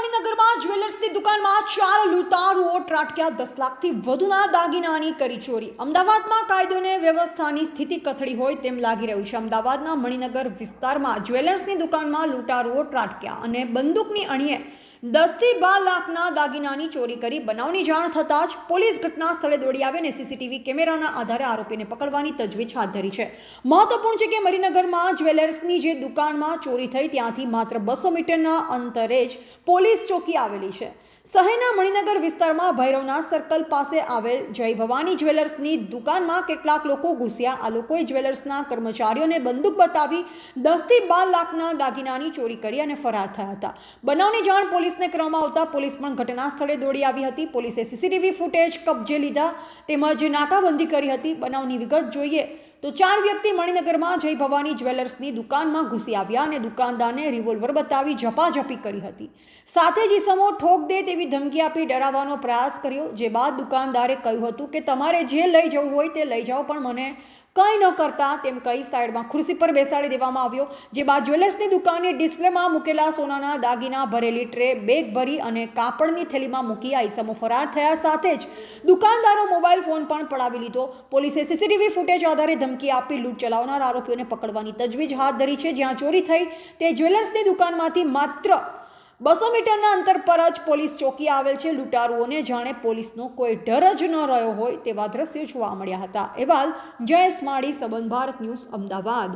મણિનગરમાં જ્વેલર્સની દુકાનમાં ચાર લૂંટારુઓ ત્રાટક્યા. દસ લાખથી વધુના દાગીનાની કરી ચોરી. અમદાવાદમાં કાયદો અને વ્યવસ્થાની સ્થિતિ કથળી હોય તેમ લાગી રહ્યું છે. અમદાવાદના મણિનગર વિસ્તારમાં જ્વેલર્સની દુકાનમાં લૂંટારુઓ ત્રાટક્યા અને બંદૂકની અણીએ દસથી બાર લાખના દાગીનાની ચોરી કરી બનાવની જાણ થતાં જ પોલીસ ઘટના સ્થળે દોડી આવી અને સીસીટીવી કેમેરાના આધારે આરોપીને પકડવાની તજવીજ હાથ ધરી છે. મહત્વપૂર્ણ છે કે મરીનગરમાં જ્વેલર્સની જે દુકાનમાં ચોરી થઈ ત્યાંથી માત્ર બસો મીટરના અંતરે જ પોલીસ ચોકી આવેલી છે. શહેરના મણિનગર વિસ્તારમાં ભૈરવનાથ સર્કલ પાસે આવેલ જય ભવાની જ્વેલર્સની દુકાનમાં કેટલાક લોકો ઘૂસ્યા. આ લોકોએ જ્વેલર્સના કર્મચારીઓને બંદૂક બતાવી દસથી બાર લાખના દાગીનાની ચોરી કરી અને ફરાર થયા હતા. બનાવની જાણ પોલીસને કરવામાં આવતા પોલીસ પણ ઘટના સ્થળે દોડી આવી હતી. પોલીસે સીસીટીવી ફૂટેજ કબજે લીધા તેમજ નાકાબંધી કરી હતી. બનાવની વિગત જોઈએ તો ચાર વ્યક્તિ મણિનગરમાં જય ભવાની જ્વેલર્સની દુકાનમાં ઘૂસી આવ્યા અને દુકાનદારને રિવોલ્વર બતાવી ઝપાઝપી કરી હતી. સાથે જ ઈસમો ઠોક દે તેવી ધમકી આપી ડરાવવાનો પ્રયાસ કર્યો, જે બાદ દુકાનદારે કહ્યું હતું કે તમારે જે લઈ જવું હોય તે લઈ જાઓ, પણ મને કંઈ ન કરતા તેમ કઈ સાઈડમાં ખુરશી પર બેસાડી દેવામાં આવ્યો જેમાં જ્વેલર્સની દુકાનની ડિસ્પ્લેમાં મૂકેલા સોનાના દાગીના, ભરેલી ટ્રે, બેગ ભરી અને કાપડની થેલીમાં મૂકી આ ઈસમો ફરાર થયા સાથે જ દુકાનદારો મોબાઈલ ફોન પણ પડાવી લીધો. પોલીસે સીસીટીવી ફૂટેજ આધારે ધમકી આપી લૂંટ ચલાવનાર આરોપીઓને પકડવાની તજવીજ હાથ ધરી છે. જ્યાં ચોરી થઈ તે જ્વેલર્સની દુકાનમાંથી માત્ર બસો મીટરના અંતર પર જ પોલીસ ચોકી આવેલ છે. લૂંટારુઓને જાણે પોલીસનો કોઈ ડર જ ન રહ્યો હોય તેવા દ્રશ્યો જોવા મળ્યા હતા. એવાલ જયેશ માળી સંબંધ ભારત ન્યૂઝ, અમદાવાદ.